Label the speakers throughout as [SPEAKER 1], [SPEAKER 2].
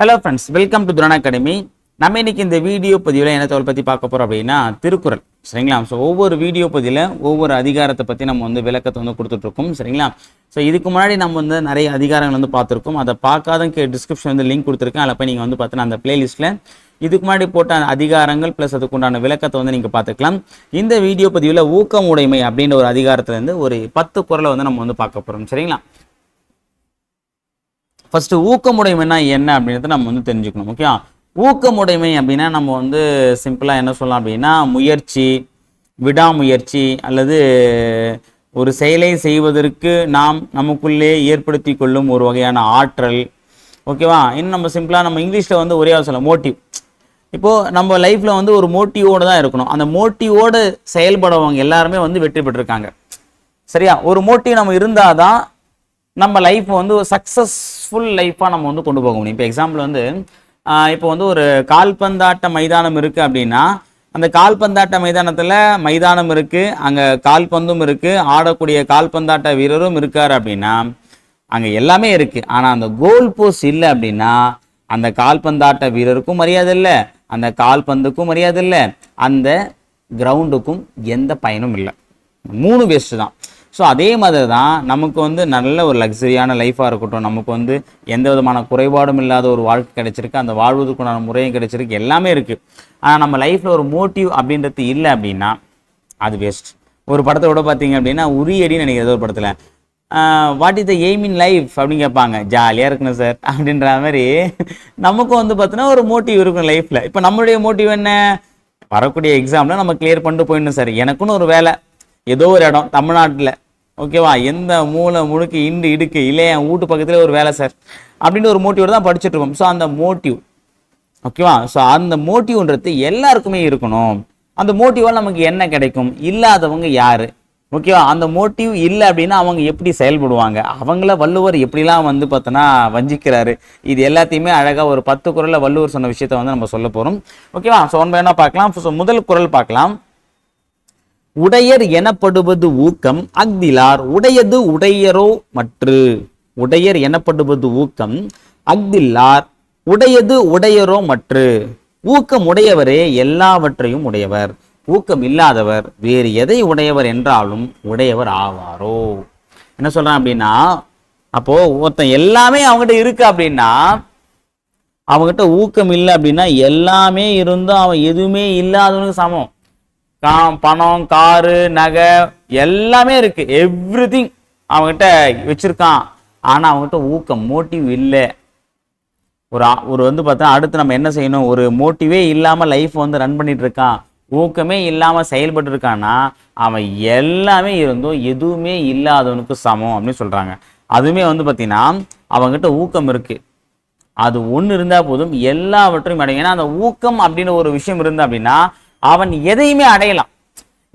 [SPEAKER 1] hello friends welcome to Thuran academy நம்ம இன்னைக்கு இந்த வீடியோ பதிவில் என்ன தகவல் பற்றி பார்க்க போகிறோம் அப்படின்னா திருக்குறள் சரிங்களா ஸோ ஒவ்வொரு வீடியோ பதிவில் ஒவ்வொரு அதிகாரத்தை பற்றி நம்ம வந்து விளக்கத்தை வந்து கொடுத்துட்ருக்கோம் சரிங்களா ஸோ இதுக்கு முன்னாடி நம்ம வந்து நிறைய அதிகாரங்கள் வந்து பார்த்துருக்கோம் அதை பார்க்காத டிஸ்கிரிப்ஷன் வந்து லிங்க் கொடுத்துருக்கேன் அதில் போய் நீங்கள் வந்து பார்த்தீங்கன்னா அந்த பிளேலிஸ்ட்டில் இதுக்கு முன்னாடி போட்ட அதிகாரங்கள் ப்ளஸ் அதுக்குண்டான விளக்கத்தை வந்து நீங்கள் பார்த்துக்கலாம் இந்த வீடியோ பதிவில் ஊக்கம் உடைமை அப்படின்ற ஒரு அதிகாரத்துலேருந்து ஒரு பத்து குரலை வந்து நம்ம வந்து பார்க்க போகிறோம் சரிங்களா ஃபஸ்ட்டு ஊக்கமுடைமைனா என்ன அப்படின்றத நம்ம வந்து தெரிஞ்சுக்கணும் ஓகே ஊக்கமுடைமை அப்படின்னா நம்ம வந்து சிம்பிளாக என்ன சொல்லலாம் அப்படின்னா முயற்சி விடாமுயற்சி அல்லது ஒரு செயலை செய்வதற்கு நாம் நமக்குள்ளே ஏற்படுத்தி கொள்ளும் ஒரு வகையான ஆற்றல் ஓகேவா இன்னும் நம்ம சிம்பிளாக நம்ம இங்கிலீஷில் வந்து ஒரே சொல்ல மோட்டிவ் இப்போது நம்ம லைஃப்பில் வந்து ஒரு மோட்டிவோடு தான் இருக்கணும் அந்த மோட்டிவோடு செயல்படவங்க எல்லாருமே வந்து வெற்றி பெற்றிருக்காங்க சரியா ஒரு மோட்டிவ் நம்ம இருந்தால் தான் நம்ம லைஃப் வந்து ஒரு சக்ஸஸ்ஃபுல் லைஃப்பாக நம்ம வந்து கொண்டு போக முடியும் இப்போ எக்ஸாம்பிள் வந்து இப்போ வந்து ஒரு கால்பந்தாட்ட மைதானம் இருக்குது அப்படின்னா அந்த கால்பந்தாட்ட மைதானத்தில் மைதானம் இருக்குது அங்கே கால்பந்தும் இருக்குது ஆடக்கூடிய கால்பந்தாட்ட வீரரும் இருக்கார் அப்படின்னா அங்கே எல்லாமே இருக்குது ஆனால் அந்த கோல் போஸ்ட் இல்லை அப்படின்னா அந்த கால்பந்தாட்ட வீரருக்கும் மரியாதை இல்லை அந்த கால்பந்துக்கும் மரியாதை இல்லை அந்த கிரவுண்டுக்கும் எந்த பயனும் இல்லை மூணு வேஸ்ட்டு தான் ஸோ அதே மாதிரி தான் நமக்கு வந்து நல்ல ஒரு லக்ஸரியான லைஃப்பாக இருக்கட்டும் நமக்கு வந்து எந்த விதமான குறைபாடும் இல்லாத ஒரு வாழ்க்கை கிடைச்சிருக்கு அந்த வாழ்வதற்குண்டான முறையும் கிடைச்சிருக்கு எல்லாமே இருக்குது ஆனால் நம்ம லைஃப்பில் ஒரு மோட்டிவ் அப்படின்றது இல்லை அப்படின்னா அது வேஸ்ட் ஒரு படத்தை விட பார்த்தீங்க அப்படின்னா உரியடின்னு நினைக்கிறது ஒரு படத்தில் what is the aim in life அப்படின்னு கேட்பாங்க ஜாலியாக இருக்கணும் சார் அப்படின்ற மாதிரி நமக்கும் வந்து பார்த்தினா ஒரு மோட்டிவ் இருக்கும் லைஃப்பில் இப்போ நம்மளுடைய மோட்டிவ் என்ன வரக்கூடிய எக்ஸாமில் நம்ம கிளியர் பண்ணிட்டு போயிடணும் சார் எனக்குன்னு ஒரு வேலை ஏதோ ஒரு இடம் தமிழ்நாட்டில் ஓகேவா எந்த மூளை முழுக்கு இண்டு இடுக்கு இல்லை என் வீட்டு பக்கத்தில் ஒரு வேலை சார் அப்படின்னு ஒரு மோட்டிவ் தான் படிச்சுட்டு இருக்கோம் ஸோ அந்த மோட்டிவ் ஓகேவா ஸோ அந்த மோட்டிவ்ன்றது எல்லாருக்குமே இருக்கணும் அந்த மோட்டிவால் நமக்கு என்ன கிடைக்கும் இல்லாதவங்க யார் ஓகேவா அந்த மோட்டிவ் இல்லை அப்படின்னா அவங்க எப்படி செயல்படுவாங்க அவங்கள வள்ளுவர் எப்படிலாம் வந்து பார்த்தோன்னா வஞ்சிக்கிறாரு இது எல்லாத்தையுமே அழகாக ஒரு பத்து குரலில் வள்ளுவர் சொன்ன விஷயத்த வந்து நம்ம சொல்ல போகிறோம் ஓகேவா ஸோ ஒன் பார்க்கலாம் ஸோ முதல் குரல் பார்க்கலாம் உடையர் எனப்படுவது ஊக்கம் அக்திலார் உடையது உடையரோ மற்று உடையர் எனப்படுவது ஊக்கம் அக்திலார் உடையது உடையரோ மற்று ஊக்கம் உடையவரே எல்லாவற்றையும் உடையவர் ஊக்கம் இல்லாதவர் வேறு எதை உடையவர் என்றாலும் உடையவர் ஆவாரோ என்ன சொல்றான் அப்படின்னா அப்போ ஒருத்தன் எல்லாமே அவங்ககிட்ட இருக்கு அப்படின்னா அவங்ககிட்ட ஊக்கம் இல்லை அப்படின்னா எல்லாமே இருந்தும் அவன் எதுவுமே இல்லாதவனுக்கு சமம் பணம் காரு நகை எல்லாமே இருக்கு எவ்ரி திங் அவங்ககிட்ட வச்சிருக்கான் ஆனால் அவங்ககிட்ட ஊக்கம் மோட்டிவ் இல்லை ஒரு ஒரு வந்து பார்த்தா அடுத்து நம்ம என்ன செய்யணும் ஒரு மோட்டிவே இல்லாமல் லைஃப் வந்து ரன் பண்ணிட்டு இருக்கான் ஊக்கமே இல்லாமல் செயல்பட்டு இருக்கான்னா அவன் எல்லாமே இருந்தும் எதுவுமே இல்லாதவனுக்கு சமம் அப்படின்னு சொல்றாங்க அதுவுமே வந்து பார்த்தீங்கன்னா அவங்ககிட்ட ஊக்கம் இருக்கு அது ஒன்று இருந்தால் போதும் எல்லாவற்றையும் அடையும் ஏன்னா அந்த ஊக்கம் அப்படின்னு ஒரு விஷயம் இருந்தால் அப்படின்னா அவன் எதையுமே அடையலாம்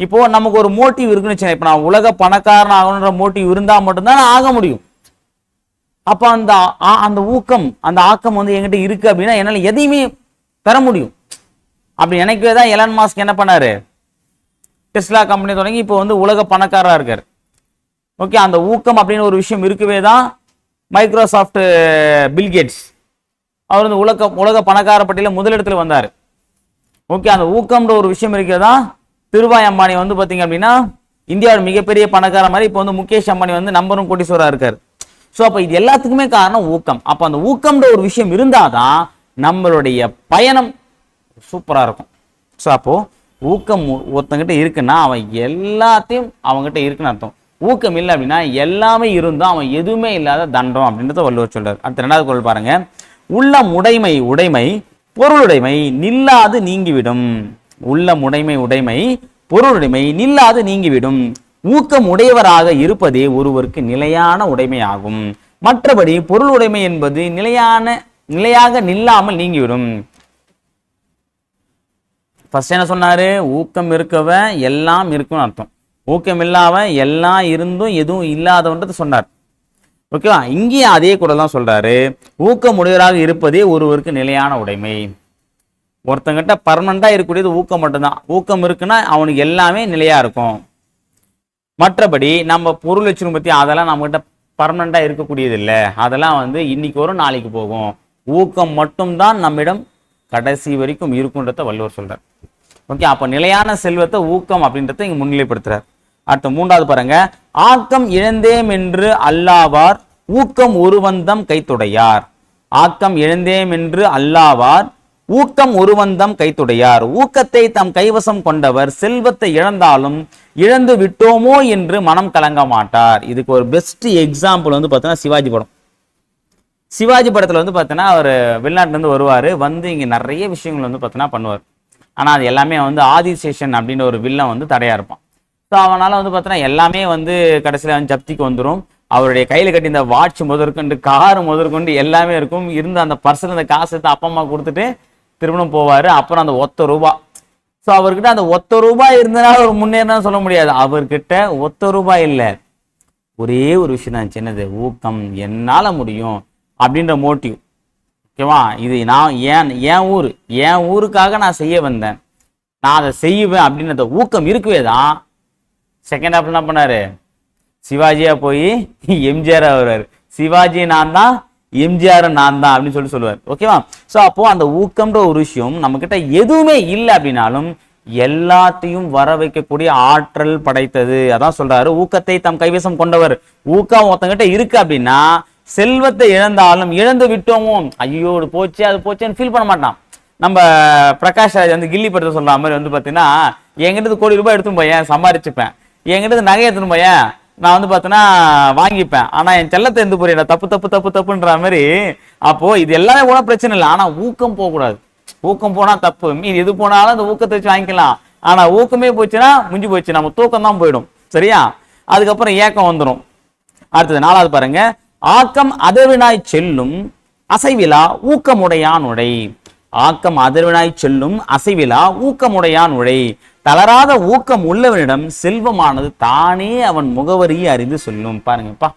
[SPEAKER 1] இப்போ நமக்கு ஒரு மோட்டிவ் இருக்குன்னு வச்சு இப்போ நான் உலக பணக்காரன் ஆகணுன்ற மோட்டிவ் இருந்தால் மட்டும்தான் ஆக முடியும் அப்போ அந்த அந்த ஊக்கம் அந்த ஆக்கம் வந்து என்கிட்ட இருக்கு அப்படின்னா என்னால் எதையுமே பெற முடியும் அப்படி நினைக்கவே தான் எலன் மாஸ்க் என்ன பண்ணாரு டெஸ்லா கம்பெனி தொடங்கி இப்போ வந்து உலக பணக்காரராக இருக்கார் ஓகே அந்த ஊக்கம் அப்படின்னு ஒரு விஷயம் இருக்கவே தான் மைக்ரோசாஃப்ட் பில்கேட்ஸ் அவர் வந்து உலக உலக பணக்கார பட்டியலில் முதலிடத்தில் வந்தார் ஓகே அந்த ஊக்கம்ன்ற ஒரு விஷயம் இருக்கிறதா திருவாய் அம்பானி வந்து பார்த்தீங்க அப்படின்னா இந்தியாவோட மிகப்பெரிய பணக்கார மாதிரி இப்போ வந்து முகேஷ் அம்பானி வந்து நம்பரும் கோட்டீஸ்வராக இருக்காரு ஸோ அப்போ இது எல்லாத்துக்குமே காரணம் ஊக்கம் அப்போ அந்த ஊக்கம்ன்ற ஒரு விஷயம் இருந்தால் தான் நம்மளுடைய பயணம் சூப்பராக இருக்கும் ஸோ அப்போது ஊக்கம் ஒருத்தங்கிட்ட இருக்குன்னா அவன் எல்லாத்தையும் அவங்ககிட்ட இருக்குன்னு அர்த்தம் ஊக்கம் இல்லை அப்படின்னா எல்லாமே இருந்தும் அவன் எதுவுமே இல்லாத தண்டம் அப்படின்றத வள்ளுவர் சொல்றாரு அடுத்த ரெண்டாவது குரல் பாருங்க உள்ள உடைமை உடைமை பொருளுடைமை நில்லாது நீங்கிவிடும் உள்ள முடைமை உடைமை பொருளுடைமை நில்லாது நீங்கிவிடும் ஊக்கம் உடையவராக இருப்பதே ஒருவருக்கு நிலையான உடைமையாகும் மற்றபடி பொருளுடைமை என்பது நிலையான நிலையாக நில்லாமல் நீங்கிவிடும் ஃபர்ஸ்ட் என்ன சொன்னாரு ஊக்கம் இருக்கவ எல்லாம் இருக்கும்னு அர்த்தம் ஊக்கம் இல்லாம எல்லாம் இருந்தும் எதுவும் இல்லாதவன்றது சொன்னார் ஓகேவா இங்கேயும் அதே கூட தான் சொல்கிறாரு ஊக்கமுடையவராக இருப்பதே ஒருவருக்கு நிலையான உடைமை ஒருத்தங்கிட்ட பர்மனெண்ட்டாக இருக்கக்கூடியது ஊக்கம் மட்டும்தான் ஊக்கம் இருக்குன்னா அவனுக்கு எல்லாமே நிலையாக இருக்கும் மற்றபடி நம்ம பொருள் வச்சிருக்கும் பற்றி அதெல்லாம் நம்மக்கிட்ட பர்மனெண்ட்டாக இருக்கக்கூடியது இல்லை அதெல்லாம் வந்து இன்னைக்கு வரும் நாளைக்கு போகும் ஊக்கம் மட்டும்தான் நம்மிடம் கடைசி வரைக்கும் இருக்குன்றத வள்ளுவர் சொல்கிறார் ஓகே அப்போ நிலையான செல்வத்தை ஊக்கம் அப்படின்றத இங்கே முன்னிலைப்படுத்துகிறார் அடுத்த மூன்றாவது பாருங்க ஆக்கம் இழந்தேம் என்று அல்லாவார் ஊக்கம் ஒருவந்தம் கைத்துடையார் ஆக்கம் இழந்தேம் என்று அல்லாவார் ஊக்கம் ஒருவந்தம் கைத்துடையார் ஊக்கத்தை தம் கைவசம் கொண்டவர் செல்வத்தை இழந்தாலும் இழந்து விட்டோமோ என்று மனம் கலங்க மாட்டார் இதுக்கு ஒரு பெஸ்ட் எக்ஸாம்பிள் வந்து பார்த்தீங்கன்னா சிவாஜி படம் சிவாஜி படத்தில் வந்து பார்த்தீங்கன்னா அவர் வெளிநாட்டிலேருந்து வருவார் வந்து இங்கே நிறைய விஷயங்கள் வந்து பார்த்தீங்கன்னா பண்ணுவார் ஆனால் அது எல்லாமே வந்து ஆதிசேஷன் அப்படின்ற ஒரு வில்லன் வந்து தடையாக இருப்பான் ஸோ அவனால் வந்து பார்த்தோன்னா எல்லாமே வந்து கடைசியில் வந்து ஜப்திக்கு வந்துடும் அவருடைய கையில் கட்டி இந்த வாட்ச் முதற்கொண்டு கார் முதற்கொண்டு எல்லாமே இருக்கும் இருந்த அந்த பர்சன் அந்த காசு எடுத்து அப்பா அம்மா கொடுத்துட்டு திருமணம் போவார் அப்புறம் அந்த ஒத்த ரூபா ஸோ அவர்கிட்ட அந்த ஒத்த ரூபாய் இருந்தனால அவர் முன்னேறினா சொல்ல முடியாது அவர்கிட்ட ஒத்த ரூபாய் இல்லை ஒரே ஒரு விஷயம் தான் சின்னது ஊக்கம் என்னால் முடியும் அப்படின்ற மோட்டிவ் ஓகேவா இது நான் ஏன் என் ஊர் என் ஊருக்காக நான் செய்ய வந்தேன் நான் அதை செய்வேன் அப்படின்ற ஊக்கம் இருக்கவே தான் செகண்ட் ஹாஃப் என்ன பண்ணாரு சிவாஜியா போய் எம்ஜிஆர் ஆகுறாரு சிவாஜி நான் தான் எம்ஜிஆர் நான் தான் அப்படின்னு சொல்லி சொல்லுவார் ஓகேவா ஸோ அப்போ அந்த ஊக்கம்ன்ற ஒரு விஷயம் நம்மக்கிட்ட எதுவுமே இல்லை அப்படின்னாலும் எல்லாத்தையும் வர வைக்கக்கூடிய ஆற்றல் படைத்தது அதான் சொல்றாரு ஊக்கத்தை தம் கைவசம் கொண்டவர் ஊக்கம் ஒருத்தங்கிட்ட இருக்கு அப்படின்னா செல்வத்தை இழந்தாலும் இழந்து விட்டோமோ ஐயோ போச்சு அது போச்சேன்னு ஃபீல் பண்ண மாட்டான் நம்ம பிரகாஷ் வந்து கில்லி படத்தை சொல்ற மாதிரி வந்து பார்த்தீங்கன்னா என்கிட்ட கோடி ரூபாய் எடுத்து போய் சம்பாரிச்சுப்பேன் என்கிட்ட நகையை திரும்பையா நான் வந்து பார்த்தீங்கன்னா வாங்கிப்பேன் ஆனால் என் செல்லத்தை எந்த புரியல தப்பு தப்பு தப்பு தப்புன்ற மாதிரி அப்போது இது எல்லாமே கூட பிரச்சனை இல்லை ஆனால் ஊக்கம் போகக்கூடாது ஊக்கம் போனால் தப்பு மீன் எது போனாலும் அந்த ஊக்கத்தை வச்சு வாங்கிக்கலாம் ஆனால் ஊக்கமே போச்சுன்னா முடிஞ்சு போச்சு நம்ம தூக்கம் தான் போயிடும் சரியா அதுக்கப்புறம் ஏக்கம் வந்துடும் அடுத்தது நாலாவது பாருங்க ஆக்கம் அதர்வினாய் செல்லும் அசைவிலா ஊக்கமுடையான் உடை ஆக்கம் அதிர்வினாய் செல்லும் அசைவிலா ஊக்கமுடையான் உடை தளராத ஊக்கம் உள்ளவனிடம் செல்வமானது தானே அவன் முகவரியை அறிந்து சொல்லும் பாருங்கப்பா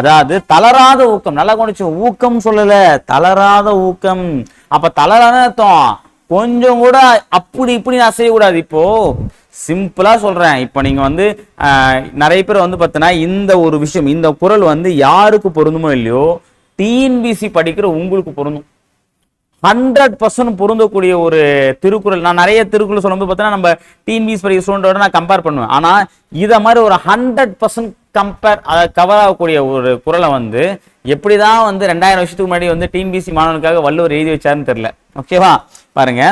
[SPEAKER 1] அதாவது தளராத ஊக்கம் நல்லா கொண்டுச்சு ஊக்கம் சொல்லல தளராத ஊக்கம் அப்ப தளரான அர்த்தம் கொஞ்சம் கூட அப்படி இப்படி நான் செய்யக்கூடாது இப்போ சிம்பிளா சொல்றேன் இப்போ நீங்க வந்து நிறைய பேர் வந்து பார்த்தீங்கன்னா இந்த ஒரு விஷயம் இந்த குரல் வந்து யாருக்கு பொருந்துமோ இல்லையோ டிஎன்பிசி படிக்கிற உங்களுக்கு பொருந்தும் ஹண்ட்ரட் பர்சன்ட் பொருந்தக்கூடிய ஒரு திருக்குறள் நான் நிறைய திருக்குறள் சொல்லும்போது பார்த்தீங்கன்னா நம்ம பீஸ் பரிய ஸ்டூடெண்டோட நான் கம்பேர் பண்ணுவேன் ஆனால் இதை மாதிரி ஒரு ஹண்ட்ரட் பர்சன்ட் கம்பேர் அதை கவர் ஆகக்கூடிய ஒரு குரலை வந்து எப்படி தான் வந்து ரெண்டாயிரம் வருஷத்துக்கு முன்னாடி வந்து பிசி மாணவனுக்காக வள்ளுவர் எழுதி வச்சாருன்னு தெரில ஓகேவா பாருங்க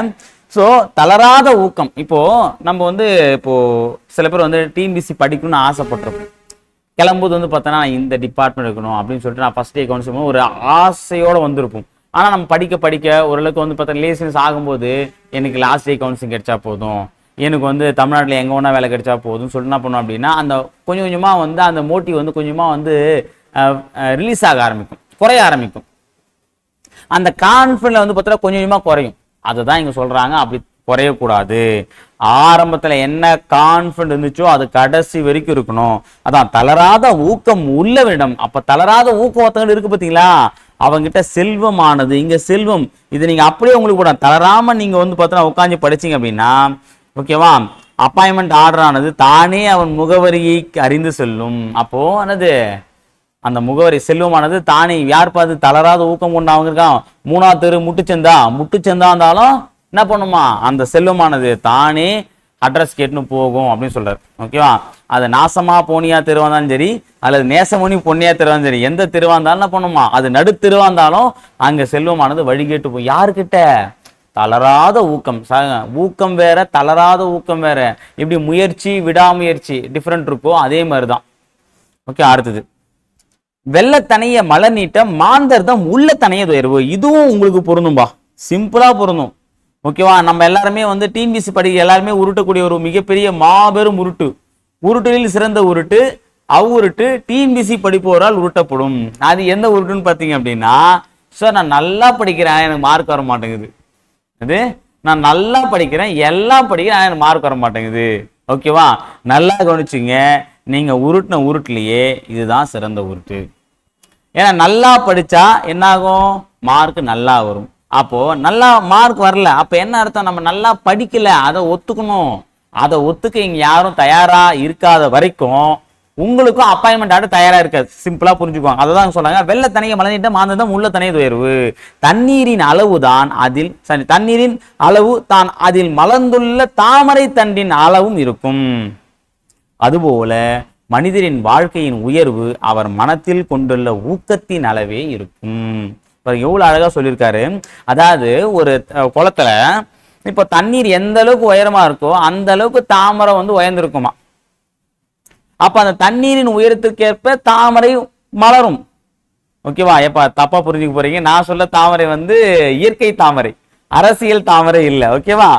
[SPEAKER 1] ஸோ தளராத ஊக்கம் இப்போ நம்ம வந்து இப்போ சில பேர் வந்து பிசி படிக்கணும்னு ஆசைப்பட்டிருப்போம் கிளம்பும்போது வந்து பார்த்தோன்னா இந்த டிபார்ட்மெண்ட் இருக்கணும் அப்படின்னு சொல்லிட்டு நான் ஃபர்ஸ்ட் டே கவனிச்சு ஒரு ஆசையோடு வந்திருப்போம் ஆனால் நம்ம படிக்க படிக்க ஓரளவுக்கு வந்து பார்த்தா லேசினஸ் ஆகும்போது எனக்கு லாஸ்ட் டே கவுன்சிலிங் கிடைச்சா போதும் எனக்கு வந்து தமிழ்நாட்டில் எங்கே ஒன்றா வேலை கிடைச்சா போதும்னு சொல்லி என்ன பண்ணோம் அப்படின்னா அந்த கொஞ்சம் கொஞ்சமாக வந்து அந்த மோட்டிவ் வந்து கொஞ்சமாக வந்து ரிலீஸ் ஆக ஆரம்பிக்கும் குறைய ஆரம்பிக்கும் அந்த கான்ஃபிடன்ஸ் வந்து பார்த்தா கொஞ்சம் கொஞ்சமாக குறையும் அதை தான் இங்கே சொல்கிறாங்க அப்படி குறையக்கூடாது ஆரம்பத்தில் என்ன கான்ஃபிடன்ட் இருந்துச்சோ அது கடைசி வரைக்கும் இருக்கணும் அதான் தளராத ஊக்கம் உள்ளவரிடம் அப்போ தளராத ஊக்கம் ஒருத்தங்கிட்ட இருக்கு பார்த்தீங்களா அவங்கிட்ட செல்வமானது இங்கே செல்வம் இது நீங்கள் அப்படியே உங்களுக்கு கூட தளராமல் நீங்கள் வந்து பார்த்தோன்னா உட்காந்து படிச்சிங்க அப்படின்னா ஓகேவா அப்பாயின்மெண்ட் ஆர்டர் ஆனது தானே அவன் முகவரியை அறிந்து செல்லும் அப்போது ஆனது அந்த முகவரி செல்வமானது தானே யார் பார்த்து தளராத ஊக்கம் கொண்டு அவங்க இருக்கான் மூணாவது தெரு முட்டுச்சந்தா முட்டுச்சந்தா இருந்தாலும் என்ன பண்ணுமா அந்த செல்வமானது தானே அட்ரஸ் கேட்டுன்னு போகும் அப்படின்னு சொல்றாரு ஓகேவா அது நாசமா போனியா திருவாந்தாலும் சரி அல்லது நேசமோனி பொன்னியா திருவாந்தாலும் சரி எந்த திருவாந்தாலும் பண்ணுமா அது நடு திருவாந்தாலும் அங்க செல்வமானது வழி கேட்டு போய் யாருக்கிட்ட தளராத ஊக்கம் ஊக்கம் வேற தளராத ஊக்கம் வேற இப்படி முயற்சி விடாமுயற்சி டிஃப்ரெண்ட் இருக்கோ அதே மாதிரி தான் ஓகே அடுத்தது வெள்ளத்தனைய மலர் நீட்ட மாந்தர் தான் உள்ளத்தனைய துயர்வு இதுவும் உங்களுக்கு பொருந்தும்பா சிம்பிளா பொருந்தும் ஓகேவா நம்ம எல்லாருமே வந்து டிஎன்பிசி படிக்க எல்லாருமே உருட்டக்கூடிய ஒரு மிகப்பெரிய மாபெரும் உருட்டு உருட்டுகளில் சிறந்த உருட்டு அவ்வுருட்டு டிஎன்பிசி படிப்பவரால் உருட்டப்படும் அது எந்த உருட்டுன்னு பார்த்தீங்க அப்படின்னா சார் நான் நல்லா படிக்கிறேன் எனக்கு மார்க் வர மாட்டேங்குது அது நான் நல்லா படிக்கிறேன் எல்லாம் படிக்கிறேன் எனக்கு மார்க் வர மாட்டேங்குது ஓகேவா நல்லா கவனிச்சிங்க நீங்கள் உருட்டின உருட்டுலையே இதுதான் சிறந்த உருட்டு ஏன்னா நல்லா படித்தா என்னாகும் மார்க் நல்லா வரும் அப்போது நல்லா மார்க் வரல அப்போ என்ன அர்த்தம் நம்ம நல்லா படிக்கலை அதை ஒத்துக்கணும் அதை ஒத்துக்க இங்கே யாரும் தயாராக இருக்காத வரைக்கும் உங்களுக்கும் அப்பாயின்மெண்ட் ஆட தயாராக இருக்காது சிம்பிளாக புரிஞ்சுக்குவாங்க அதை தான் வெள்ளை வெள்ள தனிய மலர்ந்திட்டம் மாந்தம் உள்ள தனிய உயர்வு தண்ணீரின் அளவு தான் அதில் சரி தண்ணீரின் அளவு தான் அதில் மலர்ந்துள்ள தாமரை தண்டின் அளவும் இருக்கும் அதுபோல மனிதரின் வாழ்க்கையின் உயர்வு அவர் மனத்தில் கொண்டுள்ள ஊக்கத்தின் அளவே இருக்கும் பாருங்க எவ்வளோ அழகாக சொல்லியிருக்காரு அதாவது ஒரு குளத்துல இப்போ தண்ணீர் எந்த அளவுக்கு உயரமாக இருக்கோ அந்த அளவுக்கு தாமரை வந்து உயர்ந்திருக்குமா அப்போ அந்த தண்ணீரின் உயரத்திற்கேற்ப தாமரை மலரும் ஓகேவா எப்பா தப்பாக புரிஞ்சுக்க போகிறீங்க நான் சொல்ல தாமரை வந்து இயற்கை தாமரை அரசியல் தாமரை இல்லை ஓகேவா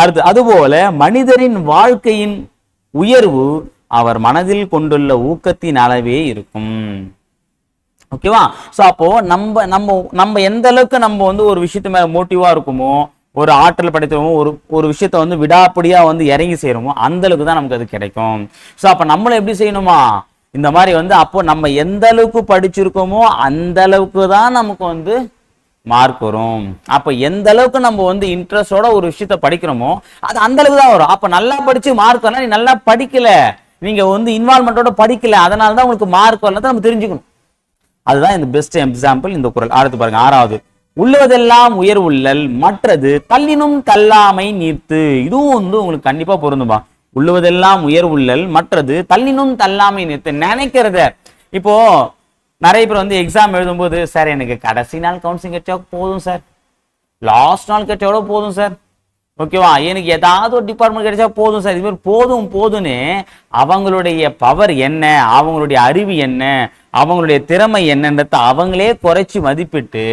[SPEAKER 1] அடுத்து அதுபோல மனிதரின் வாழ்க்கையின் உயர்வு அவர் மனதில் கொண்டுள்ள ஊக்கத்தின் அளவே இருக்கும் ஓகேவா ஸோ அப்போ நம்ம நம்ம நம்ம எந்த அளவுக்கு நம்ம வந்து ஒரு விஷயத்து மேல மோட்டிவா இருக்குமோ ஒரு ஆற்றல் படைத்தவோ ஒரு ஒரு விஷயத்த வந்து விடாப்படியா வந்து இறங்கி செய்கிறோமோ அந்த அளவுக்கு தான் நமக்கு அது கிடைக்கும் ஸோ அப்போ நம்மளை எப்படி செய்யணுமா இந்த மாதிரி வந்து அப்போ நம்ம எந்த அளவுக்கு படிச்சிருக்கோமோ அந்த அளவுக்கு தான் நமக்கு வந்து மார்க் வரும் அப்போ எந்த அளவுக்கு நம்ம வந்து இன்ட்ரெஸ்டோட ஒரு விஷயத்த படிக்கிறோமோ அது அந்த அளவுக்கு தான் வரும் அப்போ நல்லா படித்து மார்க் வரலாம் நீ நல்லா படிக்கல நீங்கள் வந்து இன்வால்மெண்ட்டோட படிக்கல அதனால தான் உங்களுக்கு மார்க் வரலாம் நம்ம தெரிஞ்சுக்கணும் அதுதான் இந்த பெஸ்ட் எக்ஸாம்பிள் இந்த குரல் அடுத்து பாருங்க ஆறாவது உள்ளுவதெல்லாம் உயர் உள்ளல் மற்றது தள்ளினும் தள்ளாமை நீர்த்து இதுவும் வந்து உங்களுக்கு கண்டிப்பா பொருந்துமா உள்ளுவதெல்லாம் உயர் உள்ளல் மற்றது தள்ளினும் தள்ளாமை நிறுத்து நினைக்கிறத இப்போ நிறைய பேர் வந்து எக்ஸாம் எழுதும்போது சார் எனக்கு கடைசி நாள் கவுன்சிலிங் கட்சியாக போதும் சார் லாஸ்ட் நாள் கட்சியோட போதும் சார் ஓகேவா எனக்கு ஏதாவது ஒரு டிபார்ட்மெண்ட் கிடைச்சா போதும் சார் இதுமாதிரி போதும் போதும்னு அவங்களுடைய பவர் என்ன அவங்களுடைய அறிவு என்ன அவங்களுடைய திறமை என்னன்றத அவங்களே குறைச்சி மதிப்பிட்டு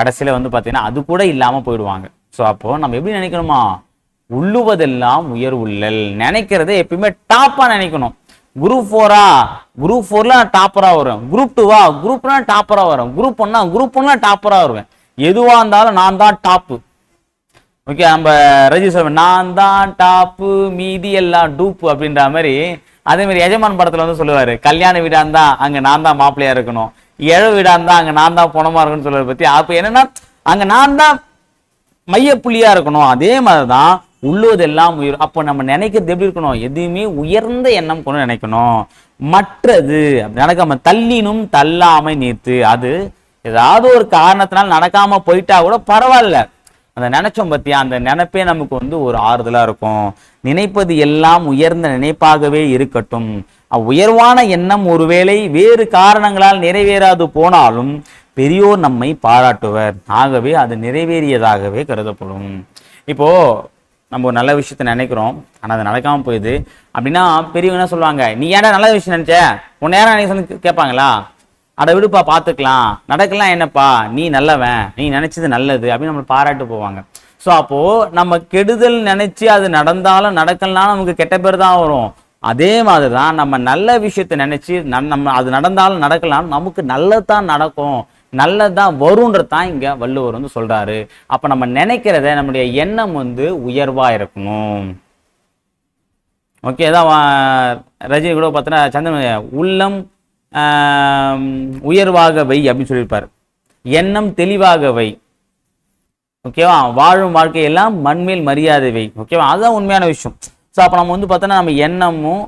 [SPEAKER 1] கடைசியில் வந்து பார்த்தீங்கன்னா அது கூட இல்லாமல் போயிடுவாங்க ஸோ அப்போது நம்ம எப்படி நினைக்கணுமா உள்ளுவதெல்லாம் உயர்வுள்ளல் நினைக்கிறத எப்பயுமே டாப்பாக நினைக்கணும் குரூப் ஃபோரா குரூப் ஃபோர்லாம் நான் டாப்பராக வருவேன் குரூப் டூவா குரூப்லாம் டாப்பராக வரும் குரூப் ஒன்னா குரூப் ஒன்னா டாப்பராக வருவேன் எதுவாக இருந்தாலும் நான் தான் டாப்பு ஓகே நம்ம ரஜினி சொல்வேன் நான் தான் டாப்பு மீதி எல்லாம் டூப்பு அப்படின்ற மாதிரி அதே மாதிரி எஜமான் படத்தில் வந்து சொல்லுவார் கல்யாண வீடாக இருந்தால் அங்கே நான் தான் மாப்பிள்ளையாக இருக்கணும் இழ வீடாக இருந்தால் அங்கே நான் தான் பணமாக இருக்கணும்னு சொல்கிறத பற்றி அப்போ என்னென்னா அங்கே நான் தான் மையப்புள்ளியாக இருக்கணும் அதே மாதிரி தான் உள்ளதெல்லாம் உயிர் அப்போ நம்ம நினைக்கிறது எப்படி இருக்கணும் எதுவுமே உயர்ந்த எண்ணம் கொண்டு நினைக்கணும் மற்றது நடக்காம தள்ளினும் தள்ளாமை நீத்து அது ஏதாவது ஒரு காரணத்தினால் நடக்காம போயிட்டா கூட பரவாயில்ல அந்த நினைச்சோம் பத்தியா அந்த நினைப்பே நமக்கு வந்து ஒரு ஆறுதலா இருக்கும் நினைப்பது எல்லாம் உயர்ந்த நினைப்பாகவே இருக்கட்டும் உயர்வான எண்ணம் ஒருவேளை வேறு காரணங்களால் நிறைவேறாது போனாலும் பெரியோர் நம்மை பாராட்டுவர் ஆகவே அது நிறைவேறியதாகவே கருதப்படும் இப்போ நம்ம ஒரு நல்ல விஷயத்த நினைக்கிறோம் ஆனால் அது நடக்காமல் போயிது அப்படின்னா பெரியவங்க என்ன சொல்லுவாங்க நீ ஏன்டா நல்ல விஷயம் நினைச்ச உன் நேரம் நினைச்சு கேட்பாங்களா அதை விடுப்பா பார்த்துக்கலாம் நடக்கலாம் என்னப்பா நீ நல்லவன் நீ நினச்சது நல்லது அப்படின்னு நம்மளை பாராட்டு போவாங்க ஸோ அப்போது நம்ம கெடுதல் நினச்சி அது நடந்தாலும் நடக்கலனாலும் நமக்கு கெட்ட பேர் தான் வரும் அதே மாதிரி தான் நம்ம நல்ல விஷயத்தை நினச்சி நம்ம அது நடந்தாலும் நடக்கலாம் நமக்கு நல்லதான் நடக்கும் நல்லதான் வரும்ன்றது தான் இங்கே வள்ளுவர் வந்து சொல்கிறாரு அப்போ நம்ம நினைக்கிறத நம்முடைய எண்ணம் வந்து உயர்வாக இருக்கணும் ஓகே தான் ரஜினி கூட பார்த்தோன்னா சந்திரன் உள்ளம் உயர்வாக வை அப்படின்னு சொல்லியிருப்பார் எண்ணம் தெளிவாக வை ஓகேவா வாழும் வாழ்க்கையெல்லாம் மண்மேல் மரியாதை வை ஓகேவா அதுதான் உண்மையான விஷயம் ஸோ அப்போ நம்ம வந்து பார்த்தோன்னா நம்ம எண்ணமும்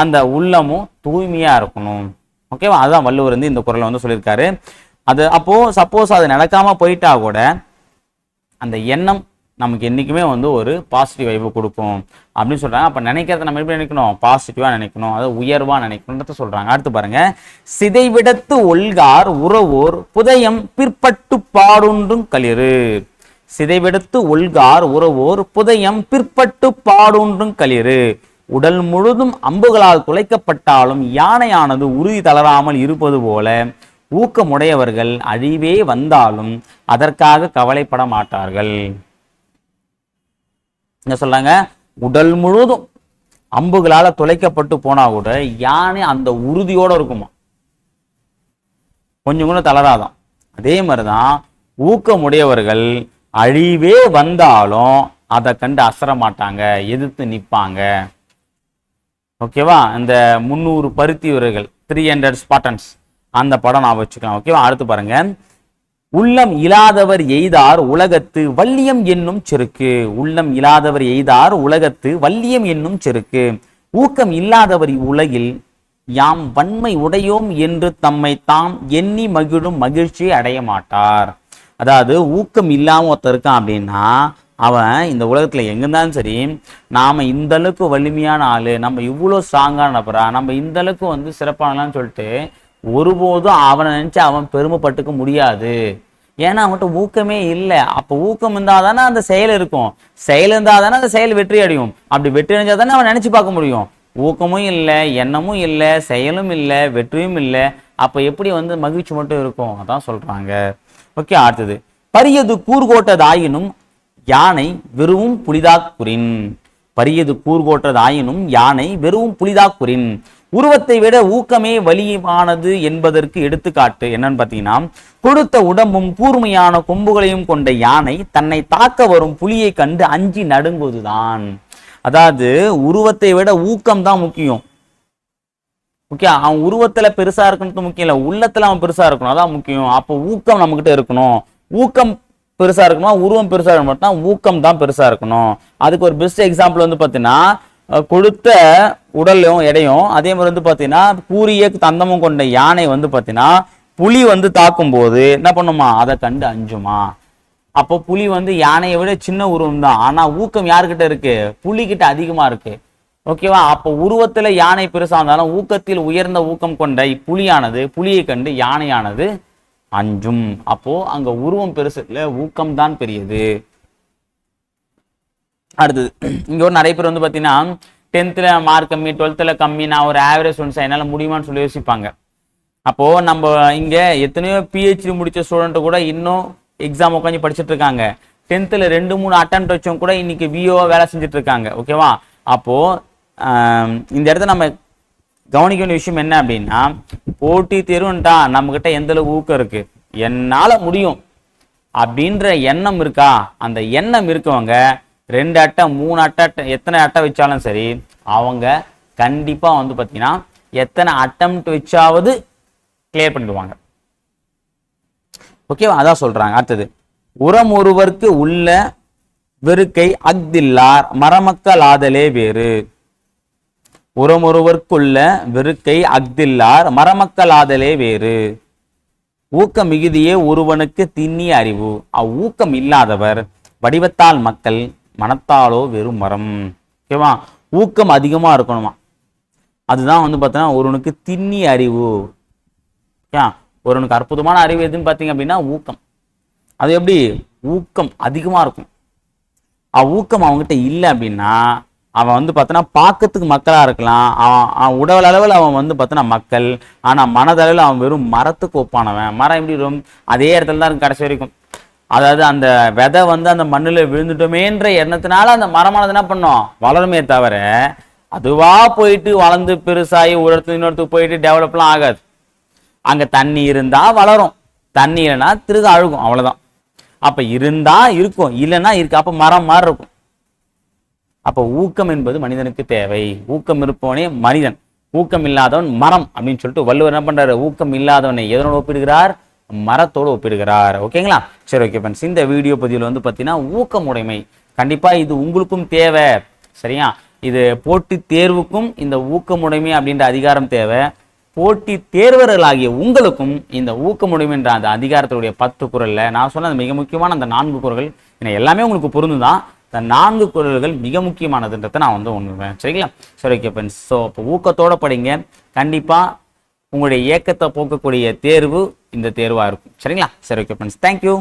[SPEAKER 1] அந்த உள்ளமும் தூய்மையாக இருக்கணும் ஓகேவா அதுதான் வள்ளுவர் வந்து இந்த குரலை வந்து சொல்லியிருக்காரு அது அப்போது சப்போஸ் அது நடக்காமல் போயிட்டா கூட அந்த எண்ணம் நமக்கு என்றைக்குமே வந்து ஒரு பாசிட்டிவ் வைப்பு கொடுக்கும் அப்படின்னு சொல்கிறாங்க அப்போ நினைக்கிறத நம்ம எப்படி நினைக்கணும் பாசிட்டிவாக நினைக்கணும் அதாவது உயர்வாக நினைக்கணுன்றத சொல்கிறாங்க அடுத்து பாருங்கள் சிதைவிடத்து ஒல்கார் உறவோர் புதயம் பிற்பட்டு பாடுன்றும் களிறு சிதைவிடத்து ஒல்கார் உறவோர் புதயம் பிற்பட்டு பாடுன்றும் களிறு உடல் முழுதும் அம்புகளால் துளைக்கப்பட்டாலும் யானையானது உறுதி தளராமல் இருப்பது போல ஊக்கமுடையவர்கள் அழிவே வந்தாலும் அதற்காக கவலைப்பட மாட்டார்கள் என்ன சொல்றாங்க உடல் முழுவதும் அம்புகளால துளைக்கப்பட்டு போனா கூட யானை அந்த உறுதியோட இருக்குமா கொஞ்சம் கூட தளராதான் அதே மாதிரிதான் ஊக்கமுடையவர்கள் அழிவே வந்தாலும் அதை கண்டு அசர மாட்டாங்க எதிர்த்து நிற்பாங்க ஓகேவா இந்த முந்நூறு பருத்தி வீரர்கள் த்ரீ ஹண்ட்ரட் ஸ்பாட்டன்ஸ் அந்த படம் நான் வச்சுக்கலாம் ஓகேவா அடுத்து பாருங்க உள்ளம் இல்லாதவர் எய்தார் உலகத்து வல்லியம் என்னும் செருக்கு உள்ளம் இல்லாதவர் எய்தார் உலகத்து வல்லியம் என்னும் செருக்கு ஊக்கம் இல்லாதவர் உலகில் யாம் வன்மை உடையோம் என்று தம்மை தாம் எண்ணி மகிழும் மகிழ்ச்சி அடைய மாட்டார் அதாவது ஊக்கம் இல்லாமல் ஒருத்தர் இருக்கான் அப்படின்னா அவன் இந்த உலகத்துல எங்கிருந்தாலும் சரி நாம இந்த அளவுக்கு வலிமையான ஆளு நம்ம இவ்வளோ ஸ்ட்ராங்கான நபரா நம்ம இந்த அளவுக்கு வந்து சிறப்பானலாம்னு சொல்லிட்டு ஒருபோதும் அவனை நினச்சி அவன் பெருமைப்பட்டுக்க முடியாது ஏன்னா அவன்கிட்ட ஊக்கமே இல்லை அப்போ ஊக்கம் இருந்தால் தானே அந்த செயல் இருக்கும் செயல் இருந்தால் தானே அந்த செயல் வெற்றி அடையும் அப்படி வெற்றி அடைஞ்சால் தானே அவன் நினச்சி பார்க்க முடியும் ஊக்கமும் இல்லை எண்ணமும் இல்லை செயலும் இல்லை வெற்றியும் இல்லை அப்போ எப்படி வந்து மகிழ்ச்சி மட்டும் இருக்கும் அதான் சொல்கிறாங்க ஓகே அடுத்தது பரியது கூர்கோட்டதாயினும் யானை வெறும் புலிதாக்குறின் பரியது கூர்கோட்டதாயினும் யானை வெறும் புலிதாக்குறின் உருவத்தை விட ஊக்கமே வலியமானது என்பதற்கு எடுத்துக்காட்டு என்னன்னு பார்த்தீங்கன்னா கொடுத்த உடம்பும் கூர்மையான கொம்புகளையும் கொண்ட யானை தன்னை தாக்க வரும் புலியை கண்டு அஞ்சி நடுங்குவதுதான் அதாவது உருவத்தை விட ஊக்கம் தான் முக்கியம் ஓகே அவன் உருவத்துல பெருசா இருக்கணும் முக்கியம் இல்லை உள்ளத்துல அவன் பெருசா இருக்கணும் அதான் முக்கியம் அப்போ ஊக்கம் நம்மகிட்ட இருக்கணும் ஊக்கம் பெருசா இருக்கணும் உருவம் பெருசா இருக்க மட்டும் ஊக்கம் தான் பெருசா இருக்கணும் அதுக்கு ஒரு பெஸ்ட் எக்ஸாம்பிள் வந்து பார்த்தீங்கன்னா கொடுத்த உடலையும் எடையும் அதே மாதிரி வந்து பார்த்தீங்கன்னா கூறிய தந்தமும் கொண்ட யானை வந்து பார்த்தீங்கன்னா புலி வந்து தாக்கும் போது என்ன பண்ணுமா அதை கண்டு அஞ்சுமா அப்போ புலி வந்து யானையை விட சின்ன உருவம் தான் ஆனால் ஊக்கம் யாருக்கிட்ட இருக்கு புலிகிட்ட அதிகமாக இருக்கு ஓகேவா அப்போ உருவத்தில் யானை பெருசாக இருந்தாலும் ஊக்கத்தில் உயர்ந்த ஊக்கம் கொண்ட இப்புலியானது புலியை கண்டு யானையானது அஞ்சும் அப்போ அங்க உருவம் பெருசு இல்லை ஊக்கம் தான் பெரியது அடுத்தது இங்க ஒரு நிறைய பேர் வந்து பார்த்தீங்கன்னா டென்த்தில் மார்க் கம்மி டுவெல்த்தில் கம்மி நான் ஒரு ஆவரேஜ் ஸ்டூடெண்ட்ஸ் என்னால் முடியுமான்னு சொல்லி யோசிப்பாங்க அப்போது நம்ம இங்கே எத்தனையோ பிஹெச்டி முடித்த ஸ்டூடெண்ட்டு கூட இன்னும் எக்ஸாம் உட்காந்து படிச்சுட்டு இருக்காங்க டென்த்தில் ரெண்டு மூணு அட்டம் வச்சவங்க கூட இன்றைக்கி விஓவாக வேலை செஞ்சுட்டு இருக்காங்க ஓகேவா அப்போது இந்த இடத்த நம்ம கவனிக்க வேண்டிய விஷயம் என்ன அப்படின்னா போட்டி தேர்வுன்ட்டா நம்மக்கிட்ட எந்த அளவு ஊக்கம் இருக்குது என்னால் முடியும் அப்படின்ற எண்ணம் இருக்கா அந்த எண்ணம் இருக்கவங்க ரெண்டு அட்டை மூணு அட்டை எத்தனை அட்டை வச்சாலும் சரி அவங்க கண்டிப்பாக வந்து பார்த்தீங்கன்னா எத்தனை அட்டம் வச்சாவது கிளியர் பண்ணிடுவாங்க ஓகேவா அதான் சொல்கிறாங்க அடுத்தது உரம் ஒருவருக்கு உள்ள வெறுக்கை அக்தில்லார் மரமக்கலாதலே வேறு உரம் ஒருவருக்குள்ள வெறுக்கை அக்தில்லார் ஆதலே வேறு ஊக்க மிகுதியே ஒருவனுக்கு திண்ணி அறிவு அவ்வூக்கம் இல்லாதவர் வடிவத்தால் மக்கள் மனத்தாலோ வெறும் மரம் ஓகேவா ஊக்கம் அதிகமாக இருக்கணுமா அதுதான் வந்து பார்த்தோன்னா ஒருவனுக்கு திண்ணி அறிவு ஓகே ஒருவனுக்கு அற்புதமான அறிவு எதுன்னு பார்த்தீங்க அப்படின்னா ஊக்கம் அது எப்படி ஊக்கம் அதிகமாக இருக்கும் ஊக்கம் அவங்ககிட்ட இல்லை அப்படின்னா அவன் வந்து பார்த்தோன்னா பார்க்கறதுக்கு மக்களாக இருக்கலாம் அவன் உடல் அளவில் அவன் வந்து பார்த்தோன்னா மக்கள் ஆனால் மனதளவில் அவன் வெறும் மரத்துக்கு ஒப்பானவன் மரம் எப்படி அதே இடத்துல தான் இருக்கும் கடைசி வரைக்கும் அதாவது அந்த விதை வந்து அந்த மண்ணில் விழுந்துட்டோமேன்ற எண்ணத்தினால அந்த மரமானது என்ன பண்ணும் வளருமே தவிர அதுவாக போயிட்டு வளர்ந்து பெருசாகி ஒரு இடத்துல இன்னொருத்துக்கு போயிட்டு டெவலப்லாம் ஆகாது அங்கே தண்ணி இருந்தால் வளரும் தண்ணி இல்லைன்னா திருத அழுகும் அவ்வளோதான் அப்போ இருந்தால் இருக்கும் இல்லைன்னா இருக்கு அப்போ மரம் மாதிரி இருக்கும் அப்போ ஊக்கம் என்பது மனிதனுக்கு தேவை ஊக்கம் இருப்பவனே மனிதன் ஊக்கம் இல்லாதவன் மரம் அப்படின்னு சொல்லிட்டு வள்ளுவர் என்ன பண்ணுறாரு ஊக்கம் இல்லாதவனை எதனோடு ஒப்பிடுகிறார் மரத்தோடு ஒப்பிடுகிறார் ஓகேங்களா சரி ஓகே ஃப்ரெண்ட்ஸ் இந்த வீடியோ பதிவில் வந்து பார்த்தீங்கன்னா ஊக்கமுடைமை கண்டிப்பாக இது உங்களுக்கும் தேவை சரியா இது போட்டி தேர்வுக்கும் இந்த ஊக்கமுடைமை அப்படின்ற அதிகாரம் தேவை போட்டி தேர்வர்களாகிய உங்களுக்கும் இந்த ஊக்கமுடைமை என்ற அந்த அதிகாரத்தினுடைய பத்து குரலில் நான் சொன்ன மிக முக்கியமான அந்த நான்கு குரல்கள் ஏன்னா எல்லாமே உங்களுக்கு பொருந்து தான் இந்த நான்கு குரல்கள் மிக முக்கியமானதுன்றதை நான் வந்து உணர்வேன் சரிங்களா சரி ஓகே ஃப்ரெண்ட்ஸ் ஸோ இப்போ ஊக்கத்தோட படிங்க கண்டிப்பாக உங்களுடைய இயக்கத்தை போக்கக்கூடிய தேர்வு இந்த தேர்வாக இருக்கும் சரிங்களா சரி ஓகே ஃப்ரெண்ட்ஸ் தேங்க்யூ